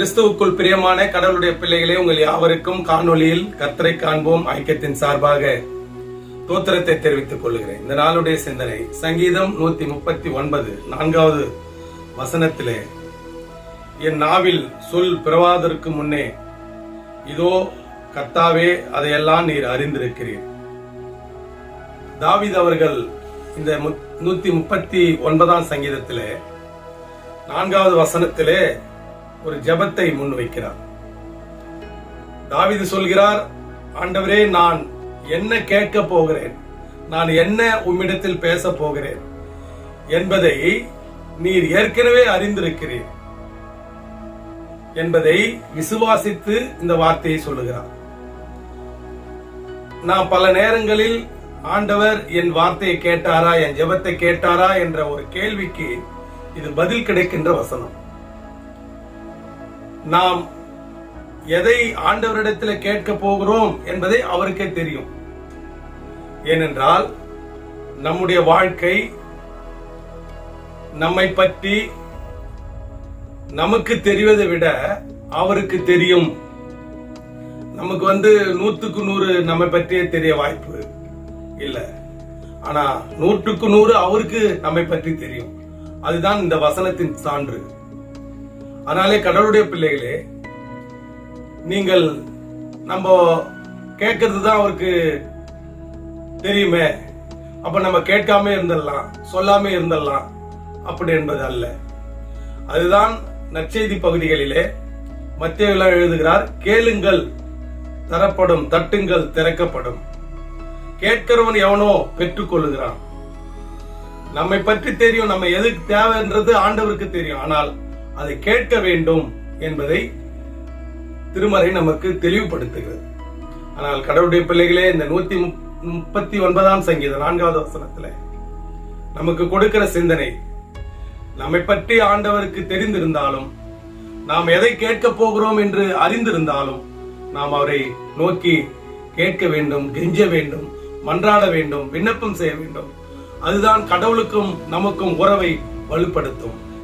கிறிஸ்துவுக்குள் பிரியமான கடவுளுடைய பிள்ளைகளே உங்கள் யாவருக்கும் காணொலியில் கர்த்தரை காண்போம் ஐக்கியத்தின் சார்பாக தோத்திரத்தை தெரிவித்துக் கொள்கிறேன். இந்த நாளுடைய சிந்தனை சங்கீதம் நூத்தி முப்பத்தி ஒன்பது நான்காவது வசனத்திலே என் நாவில் சொல் பிறவாதற்கு முன்னே இதோ கர்த்தாவே அதையெல்லாம் நீர் அறிந்திருக்கிறீர். தாவித் அவர்கள் இந்த நூத்தி முப்பத்தி ஒன்பதாம் சங்கீதத்திலே நான்காவது வசனத்திலே ஒரு ஜெபத்தை முன்வைக்கிறார். தாவிது சொல்கிறார் ஆண்டவரே நான் என்ன கேட்க போகிறேன்? நான் என்ன உம்மிடத்தில் பேச போகிறேன்? என்பதை நீர் ஏற்கனவே அறிந்திருக்கிறீர். என்பதை விசுவாசித்து இந்த வார்த்தையை சொல்லுகிறார். நான் பல நேரங்களில் ஆண்டவர் என் வார்த்தையை கேட்டாரா என் ஜெபத்தை கேட்டாரா என்ற ஒரு கேள்விக்கு இது பதில் கிடைக்கின்ற வசனம். நாம் எதை ஆண்டவரிடத்தில் கேட்க போகிறோம் என்பதை அவருக்கே தெரியும். ஏனென்றால் நம்முடைய வாழ்க்கை நம்மை பற்றி நமக்கு தெரிவதை விட அவருக்கு தெரியும். நமக்கு வந்து நூத்துக்கு நூறு நம்மை பற்றியே தெரிய வாய்ப்பு இல்லை. ஆனா நூற்றுக்கு நூறு அவருக்கு நம்மை பற்றி தெரியும். அதுதான் இந்த வசனத்தின் சான்று. அதனாலே கடவுளுடைய பிள்ளைகளே நீங்கள் நம்ம கேட்கறது தான் அவருக்கு தெரியுமே. அப்ப நம்ம கேட்காம இருந்துடலாம் சொல்லாம இருந்துடலாம். அப்படி என்பது அல்ல. அதுதான் நற்செய்தி பகுதிகளிலே மத்திய எழுதுகிறார் கேளுங்கள் தரப்படும் தட்டுங்கள் திறக்கப்படும். கேட்கிறவன் எவனோ பெற்றுக்கொள்ளுகிறான் நம்மை பற்றி தெரியும் நம்ம எதுக்கு தேவைன்றது ஆண்டவருக்கு தெரியும். ஆனால் அதை கேட்க வேண்டும் என்பதை திருமறை நமக்கு தெளிவுபடுத்துகிறது. ஆனால் கடவுளுடைய பிள்ளைகளே இந்த நூத்தி முப்பத்தி ஒன்பதாம் சங்கீதம் நான்காவது வசனத்துல நமக்கு கொடுக்கிற சிந்தனை நம்மை பற்றி ஆண்டவருக்கு தெரிந்திருந்தாலும் நாம் எதை கேட்க போகிறோம் என்று அறிந்திருந்தாலும் நாம் அவரை நோக்கி கேட்க வேண்டும் கெஞ்ச வேண்டும் மன்றாட வேண்டும் விண்ணப்பம் செய்ய வேண்டும். அதுதான் கடவுளுக்கும் நமக்கும் உறவை வலுப்படுத்தும்.